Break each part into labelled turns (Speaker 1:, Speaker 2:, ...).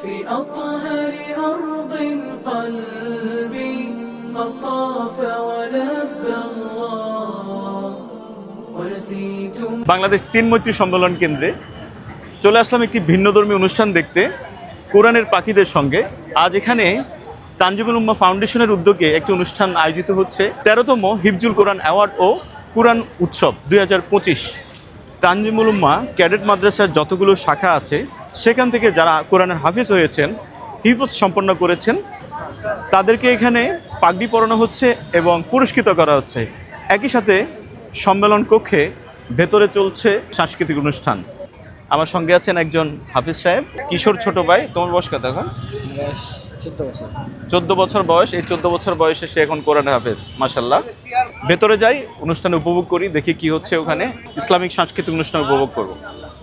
Speaker 1: في أطهر أرض القلب قد طاف ولبى الله ونسيتم
Speaker 2: বাংলাদেশ চীন মৈত্রী সম্মেলন কেন্দ্রে চলে আসলাম একটি ভিন্নধর্মী অনুষ্ঠান দেখতে কোরআনের পাখিদের সঙ্গে আজ এখানে তানজিবুল উম্মা ফাউন্ডেশনের উদ্যোগে একটি অনুষ্ঠান আয়োজিত হচ্ছে তেরোতম হিফজুল কোরআন অ্যাওয়ার্ড ও কোরআন উৎসব দুই হাজার পঁচিশ তানজিমুল উম্মা ক্যাডেট মাদ্রাসার যতগুলো শাখা আছে সেখান থেকে যারা কোরআনের হাফিজ হয়েছেন হিফজ সম্পন্ন করেছেন তাদেরকে এখানে পাগড়ি পরানো হচ্ছে এবং পুরস্কৃত করা হচ্ছে। একই সাথে সম্মেলন কক্ষে ভেতরে চলছে সাংস্কৃতিক অনুষ্ঠান। আমার সঙ্গে আছেন একজন হাফিজ সাহেব। কিশোর ছোট ভাই তোমার বয়স কত এখন?
Speaker 3: চোদ্দ বছর।
Speaker 2: বয়স এই চোদ্দ বছর বয়সে সে এখন কোরআন হাফেজ মাসাল্লাহ ভেতরে যাই অনুষ্ঠান উপভোগ করি দেখি কি হচ্ছে ওখানে। ইসলামিক সাংস্কৃতিক অনুষ্ঠান উপভোগ করব।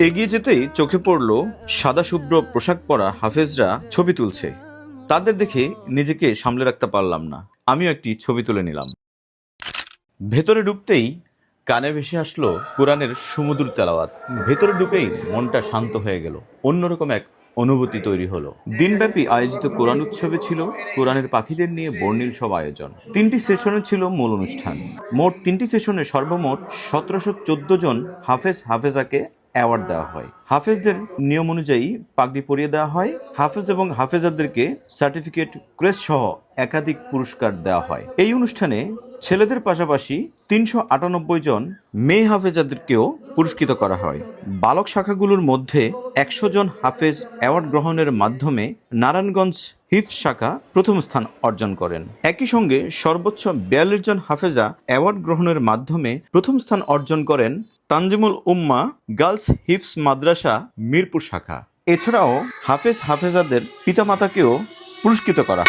Speaker 2: এগিয়ে যেতেই চোখে পড়ল সাদা শুভ্র পোশাক পরা হাফেজরা ছবি তুলছে। তাদের দেখে নিজেকে সামলে রাখতে পারলাম না। আমিও একটি ছবি তুলে নিলাম। ভেতরে ঢুকতেই কানে ভেসে আসলো কোরআনের সমুদ্র তেলাওয়াত। ভেতরে ঢুকেই মনটা শান্ত হয়ে গেল। অন্যরকম এক অনুভূতি তৈরি হলো। দিনব্যাপী আয়োজিত কোরআন উৎসবে ছিল কোরআনের পাখিদের নিয়ে বর্ণিল সব আয়োজন। তিনটি সেশনে ছিল মূল অনুষ্ঠান। মোট তিনটি সেশনে সর্বমোট সতেরোশো চোদ্দ জন হাফেজ হাফেজাকে অ্যাওয়ার্ড দেওয়া হয়। হাফেজদের নিয়ম অনুযায়ী পাগড়ি পরিয়ে দেওয়া হয়। হাফেজ এবং হাফেজাদেরকে সার্টিফিকেট, ক্রেস্ট সহ একাধিক পুরস্কার দেওয়া হয়। এই অনুষ্ঠানে ছেলেদের পাশাপাশি তিনশো আটানব্বই জন মেয়ে হাফেজাদেরকেও পুরস্কৃত করা হয়। বালক শাখাগুলোর মধ্যে একশো জন হাফেজ অ্যাওয়ার্ড গ্রহণের মাধ্যমে নারায়ণগঞ্জ হিফ শাখা প্রথম স্থান অর্জন করেন। একই সঙ্গে সর্বোচ্চ বিয়াল্লিশ জন হাফেজা অ্যাওয়ার্ড গ্রহণের মাধ্যমে প্রথম স্থান অর্জন করেন তানজিমুল উম্মা গার্লস হিফস মাদ্রাসা, মিরপুর শাখা। এছাড়াও হাফেজ হাফেজাদের পিতামাতাকেও পুরস্কৃত করা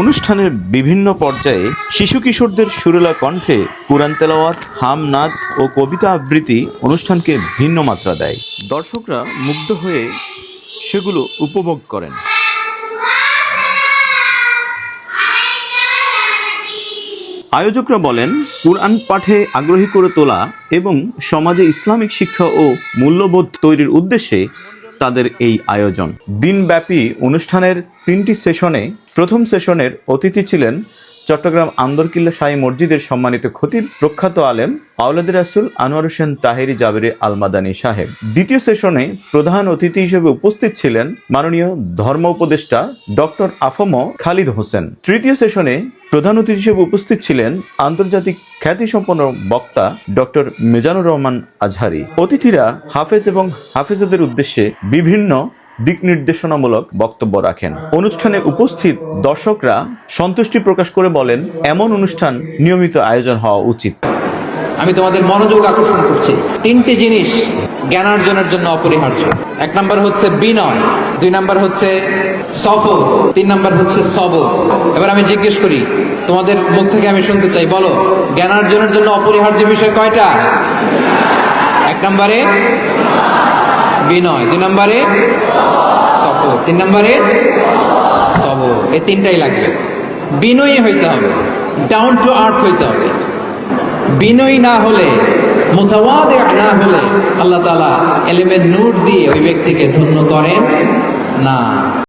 Speaker 2: অনুষ্ঠানের বিভিন্ন পর্যায়ে শিশু কিশোরদের সুরেলা কণ্ঠে কোরআন তেলাওয়াত হাম নাদ ও কবিতা আবৃত্তি অনুষ্ঠানকে ভিন্ন মাত্রা দেয়। দর্শকরা মুগ্ধ হয়ে সেগুলো উপভোগ করেন। আয়োজকরা বলেন, কোরআন পাঠে আগ্রহী করে তোলা এবং সমাজে ইসলামিক শিক্ষা ও মূল্যবোধ তৈরির উদ্দেশ্যে তাদের এই আয়োজন। দিনব্যাপী অনুষ্ঠানের তিনটি সেশনে প্রথম সেশনের অতিথি ছিলেন চট্টগ্রাম আন্দরকিল্লা শাহী মসজিদের সম্মানিত খতিব প্রখ্যাত আলেম আউলাদ রাসুল আনোয়ার হোসেন তাহেরি জাবেরে আলমাদানি সাহেব। দ্বিতীয় সেশনে প্রধান অতিথি হিসেবে উপস্থিত ছিলেন মাননীয় ধর্ম উপদেষ্টা ডক্টর আফম খালিদ হোসেন। তৃতীয় সেশনে প্রধান অতিথি হিসেবে উপস্থিত ছিলেন আন্তর্জাতিক খ্যাতিসম্পন্ন বক্তা ডক্টর মিজানুর রহমান আজহারি। অতিথিরা হাফেজ এবং হাফেজাদের উদ্দেশ্যে বিভিন্ন দিক নির্দেশনামূলক বক্তব্য রাখেন। অনুষ্ঠানে উপস্থিত দর্শকরা সন্তুষ্টি প্রকাশ করে বলেন, এমন অনুষ্ঠান নিয়মিত আয়োজন হওয়া উচিত।
Speaker 4: আমি তোমাদের মনোযোগ আকর্ষণ করছি। তিনটি জিনিস জ্ঞানার্জনের জন্য অপরিহার্য। এক নাম্বার হচ্ছে বিনয়, দুই নাম্বার হচ্ছে সফর তিন নাম্বার হচ্ছে সবর এবার আমি জিজ্ঞেস করি, তোমাদের মুখ থেকে আমি শুনতে চাই, বলো, জ্ঞানার্জনের জন্য অপরিহার্য বিষয় কয়টা? এক নম্বরে বিনয় দুই নম্বরে সফর তিন নম্বরে সবর এই তিনটাই লাগবে। বিনয়ী হইতে হবে ডাউন টু আর্থ হইতে হবে। বিনয়ী না হলে মোতাবাদে না হলে আল্লাহ তালা এলিমেন্ট নূর দিয়ে ওই ব্যক্তিকে ধন্য করেন না।